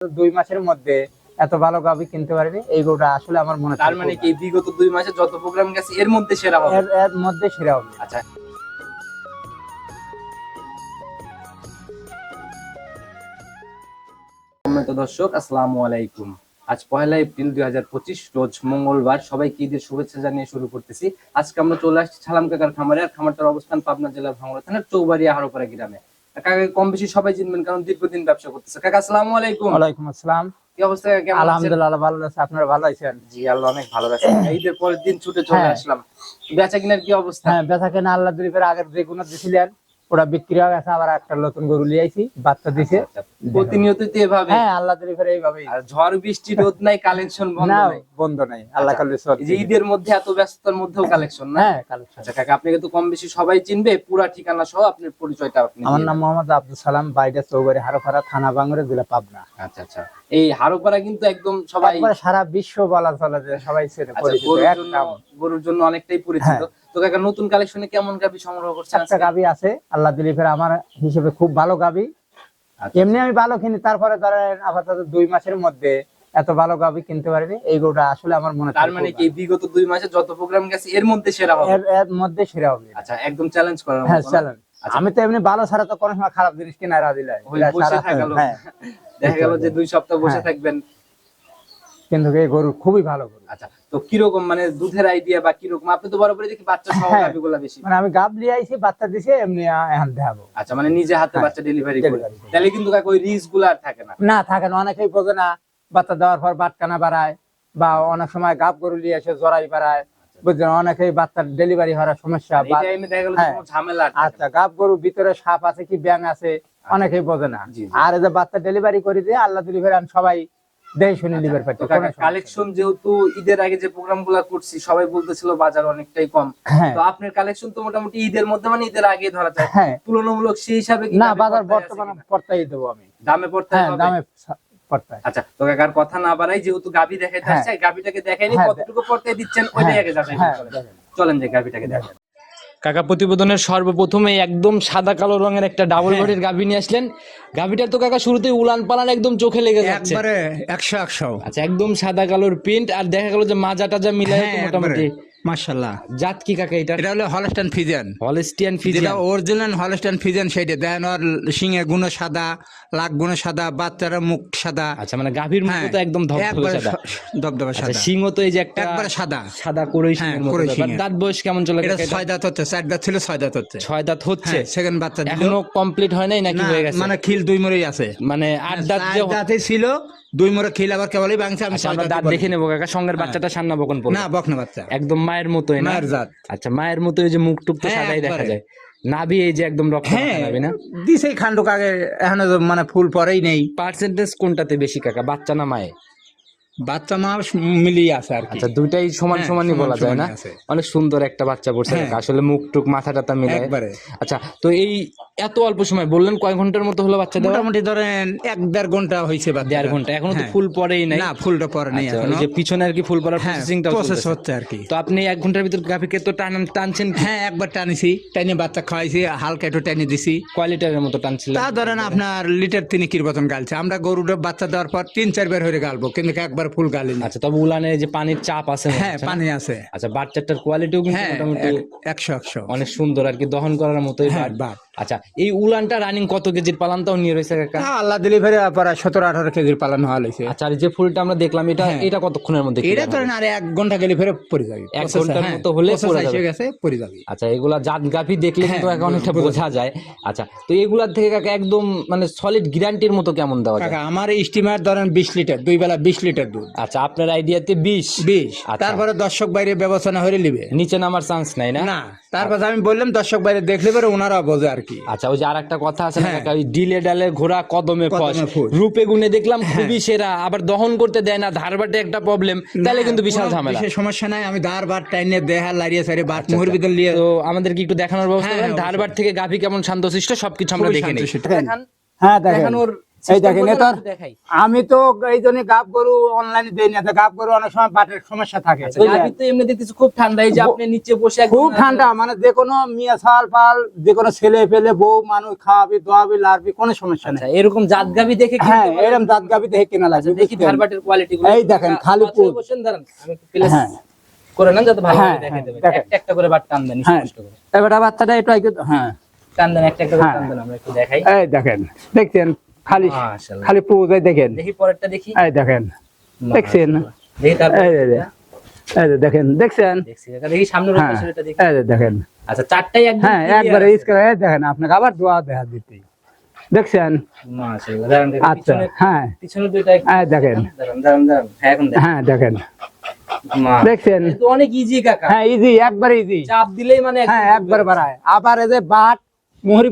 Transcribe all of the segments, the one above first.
দুই মাসের মধ্যে এত ভালো গাভি কিনতে পারিনি এই গরুটা আসলে আমার মনে তার মানে কি বিগত দুই মাসে যত প্রোগ্রাম গেছে এর মধ্যে সেরা হবে? এর মধ্যে সেরা হবে। আচ্ছা। দর্শক আসসালামু আলাইকুম। আজ পয়লা এপ্রিল দুই হাজার পঁচিশ রোজ মঙ্গলবার। সবাইকে ঈদের শুভেচ্ছা জানিয়ে শুরু করতেছি। আজকে আমরা চলে আসছি ছালাম কাকার খামারে। আর খামারটার অবস্থান পাবনা জেলার ভাঙড়া থানার চৌবাড়িয়া হারোপাড়া গ্রামে। কাকা কম বেশি সবাই চিনবেন কারণ দীর্ঘদিন ব্যবসা করতেছে। কাকা আসসালামু আলাইকুম। ওয়ালাইকুম আসসালাম। কি অবস্থা? কেমন আছেন? আলহামদুলিল্লাহ ভালো আছে। আপনারা ভালো আছেন? জি আল্লাহ অনেক ভালো আছেন ঈদের পরের দিন ছুটে চলে হ্যাঁ। আসলাম। বেচা কিনার কি অবস্থা? হ্যাঁ বেচা কিনা আল্লাহ দরিফের আগের যে কোনো দিছিলেন ওটা বিক্রি হয়ে গেছে আবার একটা নতুন গরু লিয়ে আইছি বাচ্চা দিছে। আচ্ছা, প্রতিনিয়ত এভাবে। হ্যাঁ আল্লাহ দিলিপের এইভাবেই। আর ঝড় বৃষ্টি রোদ নাই কালেকশন বন্ধ নাই। বন্ধ নাই আল্লাহ কালে চল এই যে ঈদের মধ্যে এত ব্যস্ততার মধ্যেও কালেকশন না? হ্যাঁ কালেকশন। আচ্ছা কাকা আপনাকে তো কম বেশি সবাই চিনবে পুরা ঠিকানা সহ আপনার পরিচয়টা আপনি আমার নাম মোহাম্মদ আব্দুল সালাম বাইডা চৌবাড়ি হারোপাড়া থানা বাংলা জেলা পাবনা। আচ্ছা আচ্ছা এই হারোপাড়া কিন্তু একদম সবাই সারা বিশ্ব বলা চলে যে সবাই চেনে আচ্ছা, গরুর জন্য নাম গরুর জন্য অনেকটাই পরিচিত। তো কাকা নতুন কালেকশনে কেমন গাবি সংগ্রহ করছেন একটা গাবি আছে আল্লাহ দিলীপের আমার হিসেবে খুব ভালো গাবি। আচ্ছা, এমনি আমি ভালো কিনি তারপরে ধরেন আপাতত দুই মাসের মধ্যে এত ভালো গাবি কিনতে পারিনি এই গরুটা আসলে আমার মনে তার মানে কি বিগত দুই মাসে যত প্রোগ্রাম গেছে এর মধ্যে সেরা হবে? এর মধ্যে সেরা হবে। আচ্ছা একদম চ্যালেঞ্জ করার হ্যাঁ আচ্ছা। আমি তো এমনি ভালো ছাড়া তো কোনো সময় খারাপ জিনিস কিনা রাজি থাকা হ্যাঁ। দেখা গেল যে দুই সপ্তাহ বসে হ্যাঁ। থাকবেন। কিন্তু এই গরু খুবই ভালো গরু। আচ্ছা তো কীরকম মানে দুধের আইডিয়া বা কীরকম? আপনি তো বরাবরই দেখি বাচ্চা সহ হ্যাঁ। গাবিগুলা বেশি। মানে আমি গাব লিয়ে আইছি বাচ্চা দিছে এমনি এখন দেখাবো। আচ্ছা মানে নিজে হাতে হ্যাঁ, বাচ্চা ডেলিভারি করে। তাহলে কিন্তু কাকা ওই রিস্কগুলো আর থাকে না। না থাকে না। অনেকেই বোঝে না বাচ্চা দেওয়ার পর বাটকানা বাড়ায় বা অনেক সময় গাব গরু নিয়ে এসে জড়াই বাড়ায় বুঝলেন অনেকেই বাচ্চার ডেলিভারি হওয়ার সমস্যা মানে গেল হ্যাঁ। ঝামেলা আচ্ছা গাব গরু ভিতরে সাপ আছে কি ব্যাং আছে অনেকেই বোঝে না। আর এই যে বাচ্চা ডেলিভারি করে দিয়ে আল্লাহ ডেলিভারি আমি সবাই দেখে শুনে লিভার পাচ্ছি কালেকশন যেহেতু ঈদের আগে যে করছি সবাই বলতেছিল বাজার অনেকটাই কম। হ্যাঁ। তো আপনার কালেকশন তো মোটামুটি ঈদের মধ্যে মানে ঈদের আগে ধরা যায়। হ্যাঁ। তুলনামূলক সেই হিসাবে না বাজার বর্তমানে? দেবো আমি। দামে হ্যাঁ দামে আচ্ছা তো কাকার কথা না বাড়াই যেহেতু গাবি দেখাইতে। আসছে গাবিটাকে দেখাইনি হ্যাঁ, কতটুকু পড়তে দিচ্ছেন ওইটাই আগে যাচাই দেখেন। চলেন যে গাবিটাকে দেখেন। কাকা প্রতিবেদনের সর্বপ্রথমে একদম সাদা কালো রঙের একটা ডাবল হ্যাঁ। বডির গাভী নিয়ে আসলেন। গাভীটা তো কাকা শুরুতেই উলান পালান একদম চোখে লেগে যাচ্ছে। একবারে একশো একশো। আচ্ছা একদম সাদা কালোর প্রিন্ট আর দেখা গেল যে মাজা টাজা মিলাই হ্যাঁ, মোটামুটি। মার্শাল্লাহ জাত কি কাকা এটা এটা হলো হলস্টান ফিজেন হলিস্টিয়ান যেটা ফিজিয়ান অরিজিনাল হলস্টান ফিজেন সেটা দেন ওর সিংহের গুণ সাদা লাখ গুণ সাদা বাচ্চারা মুখ সাদা। আচ্ছা মানে গাভীর মুখ হ্যাঁ, তো একদম ধবধবে সাদা। ধবধবে আচ্ছা সাদা। সিংহ তো এই যে একটা একবারে সাদা। সাদা করেই হ্যাঁ, মতো কড়ই দাঁত বয়স কেমন চলে? এটা? ছয় দাঁত হচ্ছে চার দাঁত ছিল ছয় দাঁত হচ্ছে। ছয় দাঁত হচ্ছে? হ্যাঁ সেকেন্ড বাচ্চা এখনও কমপ্লিট হয় নাই নাকি হয়ে গেছে? মানে খিল দুই মরেই আছে। মানে আট দাঁত যে দাঁতে ছিল দুই মরে খিল আবার কেবলই ভাঙছে আমি আচ্ছা, আমরা দাঁত দেখে নেব কাকা সঙ্গের বাচ্চাটা সান্না বকন পড়বে না বকনা বাচ্চা। একদম মায়ের মতোই না? মায়ের জাত। আচ্ছা মায়ের মতো এই যে মুখ টুক তো সাদাই দেখা যায়। নাভি এই যে একদম রক্ত হ্যাঁ নাভি না? দিছে খান্ডুক আগে এখনও তো মানে ফুল পরেই নেই। পার্সেন্টেজ কোনটাতে বেশি কাকা? বাচ্চা না মায়ে বাচ্চা মা মিলিয়ে আছে আর আচ্ছা দুইটাই সমান হ্যাঁ, সমানই সমান বলা যায় না? অনেক সুন্দর একটা বাচ্চা পড়ছে হ্যাঁ। আসলে মুখ টুক মাথা টাথা মিলে একবারে। আচ্ছা তো এই এত অল্প সময় বললেন কয় ঘণ্টার মতো হলো বাচ্চা মোটামুটি ধরেন এক দেড় ঘণ্টা হয়েছে বা দেড় ঘণ্টা এখনও তো হ্যাঁ। ফুল পরেই নাই। না ফুলটা পরে নেই আচ্ছা, এখনও। যে পিছনে আর কি ফুল পড়ার প্রসেসিংটা প্রসেস হচ্ছে আর কি। তো আপনি এক ঘণ্টার ভিতর গাভিকে তো টান টানছেন হ্যাঁ একবার টানিছি টানি বাচ্চা খাওয়াইছি হালকা একটু টানি দিছি। কয় লিটারের মতো টানছিলেন? তা ধরেন আপনার লিটার তিনি কিরবতন গালছে। আমরা গরুটা বাচ্চা দেওয়ার পর তিন চার বের হয়ে গালবো কিন্তু একবার ফুল গালি আচ্ছা তবে উলানে যে পানির চাপ আছে হ্যাঁ পানি আছে। আচ্ছা বাচ্চাটার কোয়ালিটিও কিন্তু হ্যাঁ মোটামুটি এক- একশো একশো। অনেক সুন্দর আর কি দহন করার মতোই হ্যাঁ বাট। আচ্ছা এই উলানটা রানিং কত কেজির পালানটাও নিয়ে রয়েছে কাকা? আল্লাহ ডেলিভারি প্রায় সতেরো আঠারো কেজির পালন হওয়া হয়েছে। আচ্ছা আর যে ফুলটা আমরা দেখলাম এটা এটা কতক্ষণের মধ্যে এটা ধরেন আর এক ঘণ্টা গেলে ফেরে পড়ে যাবে। এক ঘণ্টার হ্যাঁ, মতো হলে পড়ে। গেছে পড়ে যাবে। আচ্ছা এগুলা জাত গাভি দেখলে কিন্তু হ্যাঁ, এখন অনেকটা বোঝা যায়। আচ্ছা তো এগুলার থেকে কাকা একদম মানে সলিড গ্যারান্টির মতো কেমন দেওয়া কাকা আমার স্টিমার ধরেন বিশ লিটার দুই বেলা বিশ লিটার দুধ। আচ্ছা আপনার আইডিয়াতে বিশ? বিশ। আচ্ছা। তারপরে দর্শক বাইরে ব্যবস্থা হয়ে নিবে। নিচে নামার চান্স নাই না? না তারপর আমি বললাম দর্শক বাইরে দেখলে পরে ওনারা বোঝে আর কি আচ্ছা ওই যে আর একটা কথা আছে না ওই ডিলে ডালে ঘোড়া কদমে ফস। হ্যাঁ। হ্যাঁ। রূপে গুণে দেখলাম খুবই সেরা আবার দহন করতে দেয় না ধারবাটে একটা প্রবলেম তাহলে কিন্তু বিশাল ঝামেলা। বিশেষ সমস্যা নাই আমি ধার বার টাইনে দেহা লারিয়ে সারি বাট মুহুর ভিতর নিয়ে তো আমাদের কি একটু দেখানোর ব্যবস্থা হ্যাঁ, করেন। ধারবাট থেকে গাভি কেমন শান্ত শান্তশিষ্ট সবকিছু আমরা দেখে নিই। হ্যাঁ দেখেন। দেখানোর এই দেখেন আমি তো এই জন্য গাব গরু অনলাইনে দেই না গাব গরু অনেক সময় বাটের সমস্যা থাকে আচ্ছা, তো এমনি দেখতেছি খুব ঠান্ডা এই যে আপনি নিচে বসে খুব ঠান্ডা মানে যে কোনো মিয়া ছাল পাল যে কোনো ছেলে পেলে বউ মানুষ খাওয়াবি দোয়াবি লাড়বি কোনো সমস্যা আচ্ছা নেই এরকম জাত গাভী দেখে হ্যাঁ। এরকম দাঁত গাবি দেখে কেনা লাগবে আচ্ছা, দেখি বুঝছেন? ধারবাটের কোয়ালিটি এই দেখেন, খালি। বসেন দাঁড়ান আমি প্লেস হ্যাঁ। করে নেন যাতে ভালো হ্যাঁ, দেখে হ্যাঁ, দেবেন একটা করে বাট টান দেন স্পষ্ট করে এবার বাচ্চাটা একটু হ্যাঁ টান দেন একটা একটা করে। টান দেন আমরা একটু দেখাই এই দেখেন দেখছেন খালি খালি দেখেন। দেখি পরেরটা দেখি। এই দেখেন দেখছেন? দেখেন দেখছেন? দেখছি দেখি সামনের হ্যাঁ দেখেন। আচ্ছা চারটাই হ্যাঁ একবারে দেখেন আপনাকে আবার দোয়া দেখা দিতে। দেখছেন? আচ্ছা পিছনে হ্যাঁ। পিছনে দুইটা দেখেন। হ্যাঁ দেখেন। হ্যাঁ দেখেন। দেখছেন? অনেক ইজি কাকা। হ্যাঁ ইজি একবার ইজি চাপ দিলেই মানে হ্যাঁ একবার বাড়ায়। আবার এই যে বাট মোহর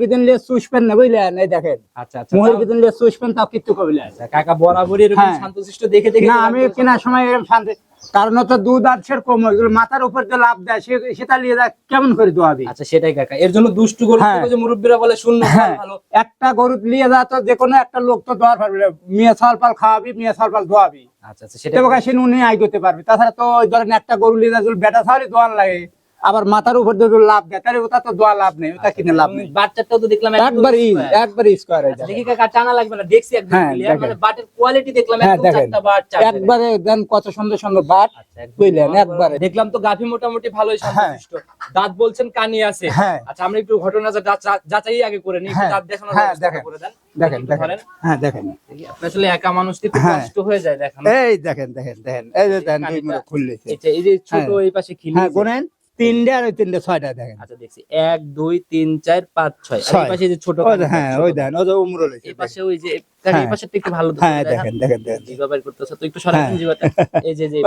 লিয়ে না দেখেন। আচ্ছা আচ্ছা মোহর তাও- লিয়ে চুষবেন তাও কিচ্ছু কবিলেন আচ্ছা, কাকা বরাবরই এরকম হ্যাঁ। শান্তশিষ্ট দেখে দেখে না আমি কেনার সময় এরকম শান্তি কারণ তো দুধ আর কম এগুলো মাথার উপর যে লাভ দেয় সেটা নিয়ে যায় কেমন করে দোয়াবি আচ্ছা সেটাই কাকা। এর জন্য দুষ্টু গরু হ্যাঁ। যে মুরব্বীরা বলে শূন্য হ্যাঁ। ভালো। একটা গরু নিয়ে যা তো যে কোনো একটা লোক তো দোয়ার পারবে। মিয়া ছাল পাল খাওয়াবি মিয়া ছাল পাল দোয়াবি। আচ্ছা আচ্ছা তবে সে নুনে আই করতে পারবি। তাছাড়া তো ওই ধরেন একটা গরু নিয়ে যা বেটা ছাড়ি দোয়ান লাগে। আবার মাথার উপর যদি লাভ দেয় তাহলে ওটা তো দোয়া লাভ নেই ওটা কিনে লাভ নেই। বাচ্চাটাও তো দেখলাম একদম একবার square। একবার স্কোয়ার আচ্ছা, দেখি কাকা টানা লাগবে না দেখছি একদম হ্যাঁ, মানে বাটের কোয়ালিটি দেখলাম হ্যাঁ একদম চারটা বাট চারটে। একবারে দেন কত সুন্দর সুন্দর বাট আচ্ছা, বুঝলেন। একবারে। দেখলাম তো গাভী মোটামুটি ভালোই শান্তশিষ্ট দাঁত বলছেন কানি আছে। হ্যাঁ। আচ্ছা আমরা একটু ঘটনা যা- যাচাই আগে করে নিই হ্যাঁ, দাঁত দেখানোর হ্যাঁ, দেখেন। করে দেন। দেখেন দেখেন। হ্যাঁ দেখেন। দেখি, আসলে একা মানুষ তো একটু হ্যাঁ। কষ্ট হয়ে যায় দেখানো। এই দেখেন দেখেন দেখেন। এই যে দেখেন খুললেছে। এই যে ছোট হ্যাঁ। এই পাশে খিলি হ্যাঁ গোনেন। তিনটে আর ওই তিনটে ছয়টা দেখেন। আচ্ছা দেখছি। এক দুই তিন চার পাঁচ ছয়। আর এই পাশে যে ছোট হ্যাঁ ওই। দেখেন ওই যে উমরো এই পাশে ওই যে এই হ্যাঁ। পাশে একটু ভালো হ্যাঁ দেখেন। দেখেন দেখেন জিবা বাইর করতেছে। তো একটু সরাসরি হ্যাঁ। জিবাটা এই যে যে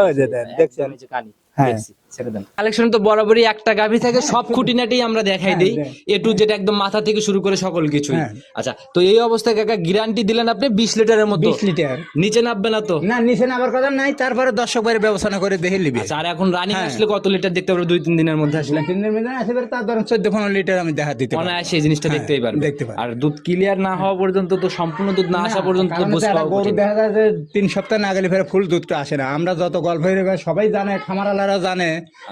দেখছেন? এই যে কানি হ্যাঁ। কালেকশন তো বরাবরই একটা গাভী থাকে সব খুঁটিনাটি আমরা দেখাই হ্যাঁ, দেই। এ টু যেটা একদম মাথা থেকে শুরু করে সকল কিছুই হ্যাঁ। আচ্ছা তো এই অবস্থায় কাকা গ্যারান্টি দিলেন আপনি বিশ লিটারের মতো বিশ লিটার নিচে নামবে না তো না নিচে নামার কথা নাই তারপরে দর্শক বাইরে ব্যবস্থা করে দেখে নিবি আচ্ছা আর এখন রানিং হ্যাঁ। আসলে কত লিটার দেখতে পারব দুই তিন দিনের মধ্যে আসলে তিন দিন মধ্যে তার ধরেন চোদ্দ পনেরো লিটার আমি দেখা দিতে পারব। অনায়াসে এই জিনিসটা হ্যাঁ, দেখতেই পারবে দেখতে পারবে। আর দুধ ক্লিয়ার না হওয়া পর্যন্ত তো সম্পূর্ণ দুধ না আসা পর্যন্ত তো বুঝতে পারব গরু দেখা যায় তিন সপ্তাহ না গেলে ফের ফুল দুধটা আসে না আমরা যত গল্প হয়ে সবাই জানে খামারালারা জানে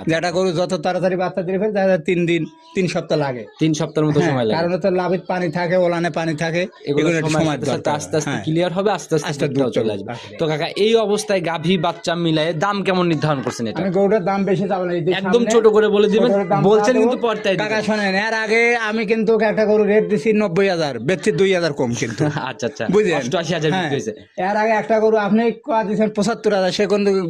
যে একটা গরু যত তাড়াতাড়ি বাচ্চা ফের দেখা যায় তিন দিন তিন সপ্তাহ লাগে। তিন সপ্তাহের মতো হ্যাঁ, সময় লাগে। কারণ হচ্ছে লাভিত পানি থাকে ওলানে পানি থাকে এগুলো সময়। আস্তে আস্তে। ক্লিয়ার হবে আস্তে আস্তে দুধ চলে আসবে। তো কাকা এই অবস্থায় গাভী বাচ্চা মিলায়ে দাম কেমন নির্ধারণ করছেন এটা? আমি গরুটার দাম বেশি চাবো না একদম ছোট করে বলে দিবেন। বলছেন কিন্তু পর্তায় কাকা শোনেন এর আগে আমি কিন্তু একটা গরু রেট দিছি নব্বই হাজার বেচছি দুই হাজার কম কিন্তু। আচ্ছা আচ্ছা বুঝলেন? অষ্টআশি হাজার হ্যাঁ। এর আগে একটা গরু আপনি কোয়া দিয়েছেন পঁচাত্তর হাজার সে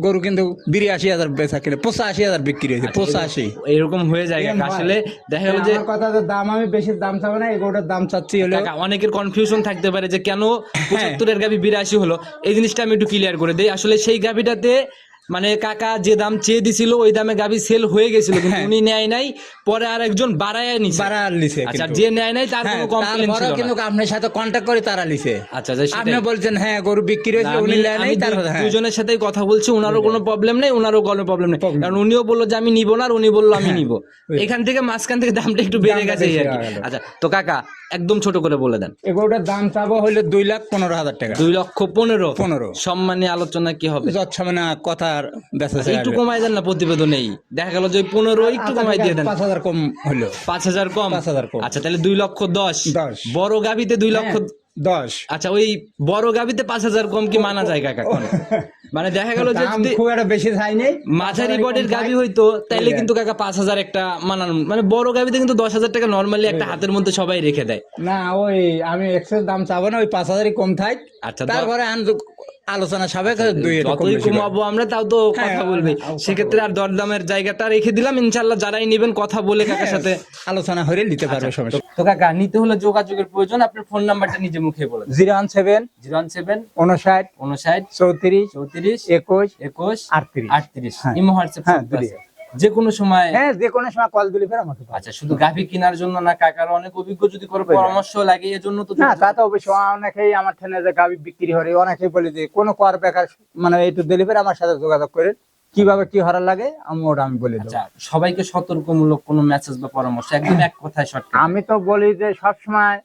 গরু কিন্তু বিরাশি হাজার বেচা কিনে পঁচাশি হাজার বিক্রি হয়েছে পঁচাশি এরকম হয়ে যায়। আসলে দেখা গেল যে কথা দাম আমি বেশি দাম চাবো না এই গরুটার দাম চাচ্ছি হলো অনেকের কনফিউশন থাকতে পারে যে কেন হ্যাঁ। পঁচাত্তরের গাভি বিরাশি হলো এই জিনিসটা আমি একটু ক্লিয়ার করে দিই আসলে সেই গাভিটাতে মানে কাকা যে দাম চেয়ে দিছিল ওই দামে গাভি সেল হয়ে গেছিল কিন্তু হ্যাঁ। উনি নেয় নাই পরে আর একজন বাড়ায় নিছে। বাড়া লিছে আচ্ছা যে নেয় নাই তার হ্যাঁ, কোনো কমপ্লেন ছিল না। কিন্তু আপনার সাথে কন্ট্যাক্ট করে তারা লিছে আচ্ছা আচ্ছা, আপনি বলছেন হ্যাঁ গরু বিক্রি হয়েছে উনি নেয় নাই তার হ্যাঁ। দুজনের সাথেই কথা বলছি ওনারও কোনো প্রবলেম নেই ওনারও কোনো প্রবলেম নেই। কারণ উনিও বলল যে আমি নিব না আর উনি বলল আমি নিব। এখান থেকে মাঝখান থেকে দামটা একটু বেড়ে গেছে আর কি। আচ্ছা তো কাকা একদম ছোট করে বলে দেন। এই গরুটার দাম চাবো হইল দুই লাখ পনেরো হাজার টাকা। দুই লক্ষ পনেরো। পনেরো। সম্মানে আলোচনা কি হবে? যৎসামে না ব্যস্ত একটু কমাই দেন না প্রতিবেদনেই দেখা গেল যে পনেরো একটু কমাই দিয়ে দেন পাঁচ হাজার কম হইল পাঁচ হাজার কম? পাঁচ হাজার কম। আচ্ছা তাহলে দুই লক্ষ দশ। বড় গাবিতে দুই লক্ষ হ্যাঁ, দশ। আচ্ছা ওই বড় গাবিতে পাঁচ হাজার কম কি মানা যায় কাকা কোন? মানে দেখা গেল যে যদি খুব একটা বেশি চাই নেই। মাঝারি বডির গাবি হইতো তাইলে কিন্তু কাকা পাঁচ হাজার একটা মানানো মানে বড় গাবিতে কিন্তু দশ হাজার টাকা নর্মালি একটা হাতের মধ্যে সবাই রেখে দেয়। না ওই আমি এক্সেস দাম চাবো না ওই পাঁচ হাজারই কম থাক। আচ্ছা, তারপরে আন আলোচনা সাবেক কম যতই কমাবো আমরা তাও তো হ্যাঁ, কথা বলবি। হ্যাঁ, সেক্ষেত্রে আর দরদামের জায়গাটা রেখে দিলাম ইনশাল্লাহ যারাই নেবেন কথা বলে কাকার সাথে আলোচনা হয়ে নিতে আচ্ছা, পারবে সমস্যা তো কাকা নিতে হলে যোগাযোগের প্রয়োজন আপনার ফোন নাম্বারটা নিজে মুখে বলে zero one seven zero one seven উনষাট উনষাট চৌত্রিশ চৌত্রিশ একুশ একুশ আটত্রিশ। আটত্রিশ। হ্যাঁ। ইমো হোয়াটসঅ্যাপ হ্যাঁ, সব। যে কোনো সময় হ্যাঁ যে কোনো সময় কল দিলে ফের আমাকে আচ্ছা শুধু গাভী কেনার জন্য না কাকার অনেক অভিজ্ঞ যদি কোনো পরামর্শ লাগে এর জন্য তো না তা তো অবশ্যই। অনেকেই আমার ঠেনে যে গাবি বিক্রি হয় অনেকেই বলে যে কোনো কর বেকার মানে একটু দিলে ফের আমার সাথে যোগাযোগ করে। কীভাবে কি হরা লাগে আমি ওটা আমি বলে দেবো। আচ্ছা সবাইকে সতর্কমূলক কোনো মেসেজ বা পরামর্শ একদম এক কথায় শর্ট আমি তো বলি যে সবসময়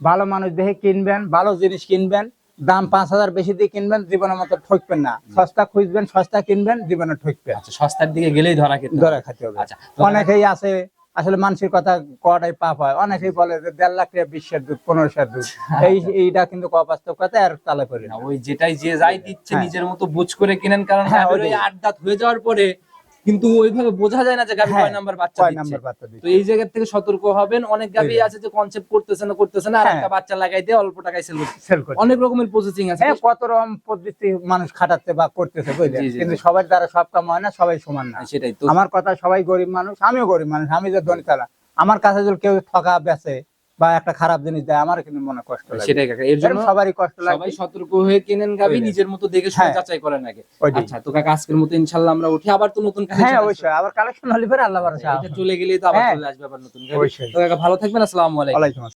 ভালো মানুষ দেখে কিনবেন ভালো জিনিস কিনবেন। দাম পাঁচ হাজার বেশি দিয়ে কিনবেন জীবনের মতো ঠকবেন না। সস্তা খুঁজবেন সস্তা কিনবেন জীবনে ঠকবেন। আচ্ছা সস্তার দিকে গেলেই ধরা খেতে হবে। খেতে হবে। আচ্ছা অনেকেই আছে আসলে মানুষের কথা কটাই পাপ হয়। অনেকেই বলে যে দেড় লাখ টাকা বিশ্বের দুধ পনেরো পনেরোশের দুধ। এই এইটা কিন্তু অবাস্তব কথা আর তালে করি না। ওই যেটাই যে যাই দিচ্ছে হ্যাঁ। নিজের মতো বুঝ করে কিনেন কারণ হ্যাঁ। আট হয়ে যাওয়ার পরে কিন্তু ওইভাবে বোঝা যায় না যে গাভী হ্যাঁ, কয় নাম্বার বাচ্চা দিচ্ছে। তো এই জায়গা থেকে সতর্ক হবেন। অনেক গাভী আছে যে কনসেপ্ট করতেছে না করতেছে না আর হ্যাঁ। একটা বাচ্চা লাগাই দিয়ে অল্প টাকায় সেল করছে। অনেক রকমের প্রসেসিং আছে। হ্যাঁ কত রকম পদ্ধতি মানুষ খাটাচ্ছে বা করতেছে বুঝলেন? কিন্তু। সবার দ্বারা সব কাম হয় না সবাই সমান না। সেটাই তো। আমার কথা সবাই গরিব মানুষ আমিও গরিব মানুষ আমি যে ধনী তারা আমার কাছে যদি কেউ ঠকা বেচে বা একটা খারাপ জিনিস দেয় আমার কিন্তু মনে কষ্ট লাগে। সেটাই কাকা এর জন্য সবারই কষ্ট লাগে। সবাই সতর্ক হয়ে কিনেন গাবি নিজের মতো দেখে শুনে হ্যাঁ। যাচাই করেন আগে। আচ্ছা তো কাকা আজকের মতো ইনশাআল্লাহ আমরা উঠি আবার তো নতুন হ্যাঁ অবশ্যই আবার কালেকশন হলে পরে আল্লাহ ভরসা এটা চলে গেলে তো আবার হ্যাঁ। চলে আসবে আবার নতুন গাবি। তো কাকা ভালো থাকবেন আসসালামু আলাইকুম। ওয়ালাইকুম আসসালাম।